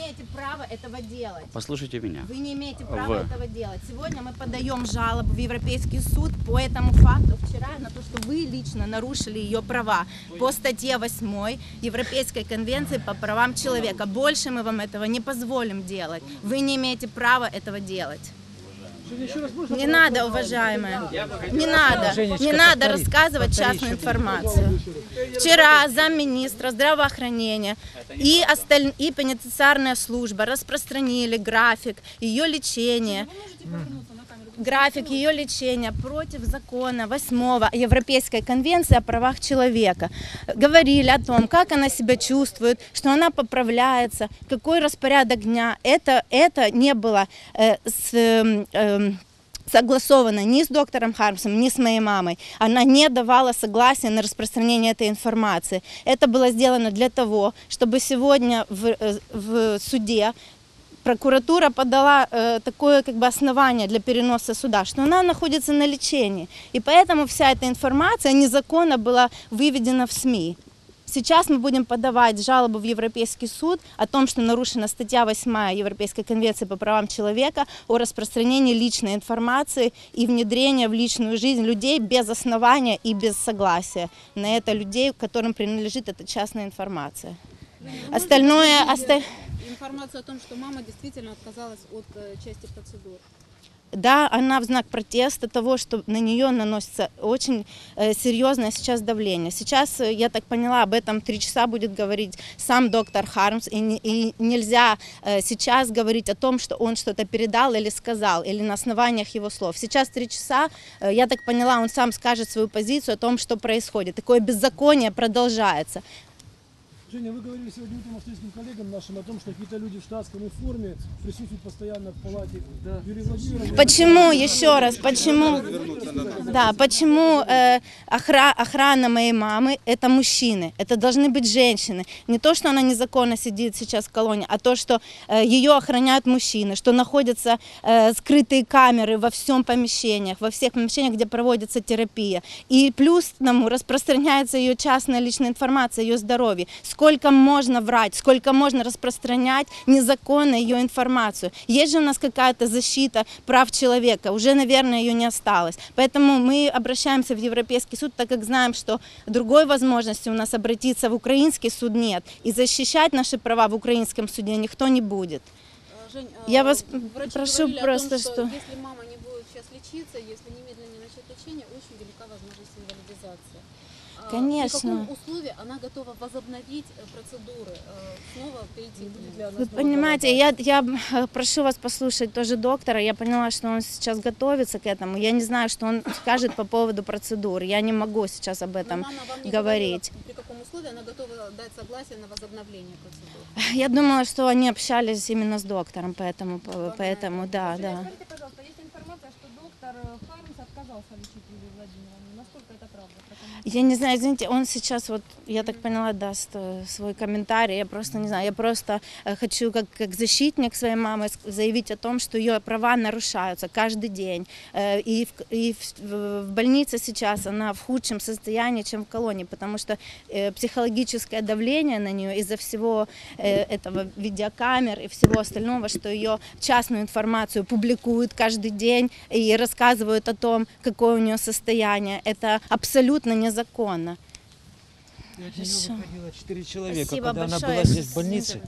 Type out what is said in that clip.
имеете права этого делать. Послушайте меня. Вы не имеете права В. этого делать. Сегодня мы подаем жалобу в Европейский суд по этому факту вчера на то, что вы лично нарушили ее права по статье 8 Европейской конвенции по правам человека. Больше мы вам этого не позволим делать. Вы не имеете права этого делать. Не надо, уважаемая, не надо, не надо рассказывать частную информацию. Вчера замминистра здравоохранения и, осталь... и пенитенциарная служба распространили график ее лечения, график ее лечения против закона 8 Европейской конвенции о правах человека. Говорили о том, как она себя чувствует, что она поправляется, какой распорядок дня. Это, это не было э, с... эм, согласовано ни с доктором Хармсом, ни с моей мамой. Она не давала согласия на распространение этой информации. Это было сделано для того, чтобы сегодня в, э, в суде прокуратура подала э, такое как бы основание для переноса суда, что она находится на лечении. И поэтому вся эта информация незаконно была выведена в СМИ. Сейчас мы будем подавать жалобу в Европейский суд о том, что нарушена статья 8 Европейской конвенции по правам человека о распространении личной информации и внедрении в личную жизнь людей без основания и без согласия на это людей, которым принадлежит эта частная информация. Остальное, оста- Информацию о том, что мама действительно отказалась от э, части процедур. Да, она в знак протеста того, что на нее наносится очень э, серьезное сейчас давление. Сейчас, э, я так поняла, об этом три часа будет говорить сам доктор Хармс, и, и нельзя сейчас говорить о том, что он что-то передал или сказал, или на основаниях его слов. Сейчас три часа, я так поняла, он сам скажет свою позицию о том, что происходит. Такое беззаконие продолжается. Женя, вы говорили сегодня утром австрийским коллегам нашим о том, что какие-то люди в штатской форме присутствуют постоянно в палате Владимировича. Почему, еще раз, почему, да, почему э, охра- охрана моей мамы это мужчины, это должны быть женщины. Не то, что она незаконно сидит сейчас в колонии, а то, что э, ее охраняют мужчины, что находятся э, скрытые камеры во всем помещениях, во всех помещениях, где проводится терапия. И плюс к тому распространяется ее частная личная информация, ее здоровье. Сколько можно врать, сколько можно распространять незаконно ее информацию. Есть же у нас какая-то защита прав человека, уже, наверное, ее не осталось. Поэтому мы обращаемся в Европейский суд, так как знаем, что другой возможности у нас обратиться в украинский суд нет. И защищать наши права в украинском суде никто не будет. Жень, э, Я вас прошу просто, том, что- если мама не будет сейчас лечиться, если немедленно не начать лечение, очень велика возможность инвалидизации. А Конечно. При каком условии она готова возобновить э, процедуры, э, снова к ним? Вы понимаете, я, я э, прошу вас послушать тоже доктора. Я поняла, что он сейчас готовится к этому. Я не знаю, что он скажет по поводу процедур. Я не могу сейчас об Но этом мама вам не говорить. говорила, при каком условии она готова дать согласие на возобновление процедур? Я думала, что они общались именно с доктором, поэтому, поэтому да, да. Скажите, пожалуйста, э, Хармс отказался лечить Юлию Владимировну. Насколько это правда? Я не знаю, извините, он сейчас вот, я так поняла, даст э, свой комментарий. Я просто не знаю, я просто э, хочу как, как защитник своей мамы заявить о том, что ее права нарушаются каждый день. Э, И, в, и в, в- больнице сейчас она в худшем состоянии, чем в колонии, потому что психологическое давление на нее из-за всего этого видеокамер и всего остального, что ее частную информацию публикуют каждый день и рассказывают о том, какое у нее состояние. Это абсолютно незаконно. От нее Хорошо. выходило четыре человека, Спасибо когда она большое. была здесь в больнице.